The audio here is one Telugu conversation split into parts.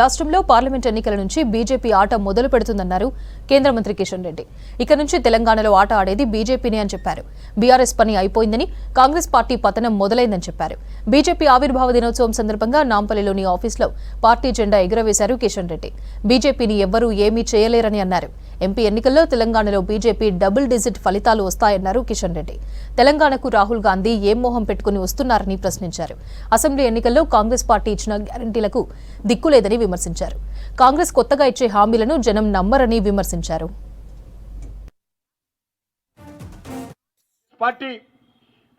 రాష్ట్రంలో పార్లమెంట్ ఎన్నికల నుంచి బీజేపీ ఆట మొదలు పెడుతుందన్నారు కేంద్ర మంత్రి కిషన్ రెడ్డి. ఇక నుంచి తెలంగాణలో ఆట ఆడేది బీజేపీనే అని చెప్పారు. బీఆర్ఎస్ పని అయిపోయిందని కాంగ్రెస్ పార్టీ పతనం మొదలైందని చెప్పారు. బీజేపీ ఆవిర్భావ దినోత్సవం సందర్భంగా నాంపల్లిలోని ఆఫీసులో పార్టీ జెండా ఎగురవేశారు కిషన్ రెడ్డి. బీజేపీని ఎవ్వరూ ఏమీ చేయలేరని అన్నారు. ఎంపీ ఎన్నికల్లో తెలంగాణలో బీజేపీ డబుల్ డిజిట్ ఫలితాలు వస్తాయన్నారు కిషన్ రెడ్డి. తెలంగాణకు రాహుల్ గాంధీ ఏం మోహం పెట్టుకుని వస్తున్నారని ప్రశ్నించారు. అసెంబ్లీ ఎన్నికల్లో కాంగ్రెస్ పార్టీ ఇచ్చిన గ్యారంటీలకు దిక్కులేదని విమర్శించారు. కాంగ్రెస్ కొత్తగా ఇచ్చే హామీలను జనం నమ్మరని విమర్శించారు. పార్టీ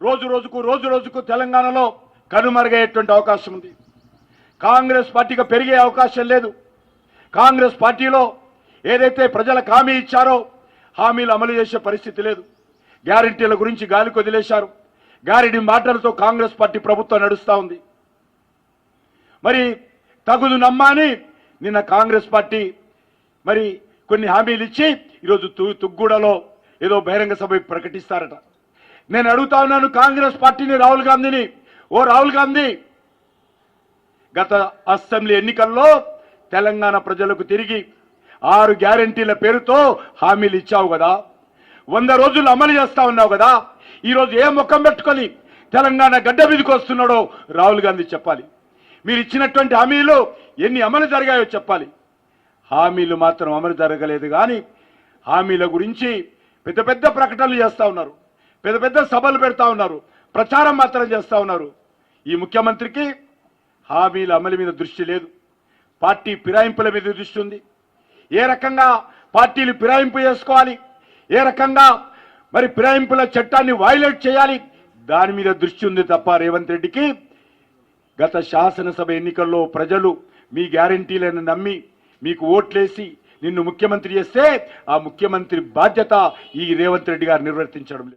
రోజు రోజుకు రోజు రోజుకు తెలంగాణలో కనుమరుగయ్యేటువంటి అవకాశం ఉంది. కాంగ్రెస్ పార్టీగా పెరిగే అవకాశం లేదు. కాంగ్రెస్ పార్టీలో ఏదైతే ప్రజలకు హామీ ఇచ్చారో హామీలు అమలు చేసే పరిస్థితి లేదు. గ్యారంటీల గురించి గాలికి వదిలేశారు గ్యారెంటీ మాటలతో కాంగ్రెస్ పార్టీ ప్రభుత్వం నడుస్తూ ఉంది. మరి తగుదు నమ్మని నిన్న కాంగ్రెస్ పార్టీ మరి కొన్ని హామీలు ఇచ్చి ఈరోజు తు తుగ్గూడలో ఏదో బహిరంగ సభ ప్రకటిస్తారట. నేను అడుగుతా ఉన్నాను కాంగ్రెస్ పార్టీని రాహుల్ గాంధీని. ఓ రాహుల్ గాంధీ గత అసెంబ్లీ ఎన్నికల్లో తెలంగాణ ప్రజలకు తిరిగి ఆరు గ్యారంటీల పేరుతో హామీలు ఇచ్చావు కదా. వంద రోజులు అమలు చేస్తా ఉన్నావు కదా. ఈరోజు ఏ ముఖం పెట్టుకొని తెలంగాణ గడ్డ మీదకి వస్తున్నాడో రాహుల్ గాంధీ చెప్పాలి. మీరు ఇచ్చినటువంటి హామీలు ఎన్ని అమలు జరిగాయో చెప్పాలి. హామీలు మాత్రం అమలు జరగలేదు కానీ హామీల గురించి పెద్ద పెద్ద ప్రకటనలు చేస్తూ ఉన్నారు. పెద్ద పెద్ద సభలు పెడతా ఉన్నారు. ప్రచారం మాత్రం చేస్తూ ఉన్నారు. ఈ ముఖ్యమంత్రికి హామీల అమలు మీద దృష్టి లేదు. పార్టీ ఫిరాయింపుల మీద దృష్టి ఉంది. ఏ రకంగా పార్టీలు ఫిరాయింపు చేసుకోవాలి? ఏ రకంగా మరి ఫిరాయింపుల చట్టాన్ని వైలేట్ చేయాలి? దాని మీద దృష్టి ఉంది తప్ప రేవంత్ రెడ్డికి గత శాసనసభ ఎన్నికల్లో ప్రజలు మీ గ్యారంటీలను నమ్మి మీకు ఓట్లేసి నిన్ను ముఖ్యమంత్రి చేస్తే ఆ ముఖ్యమంత్రి బాధ్యత ఈ రేవంత్ రెడ్డి గారు నిర్వర్తించడం లేదు.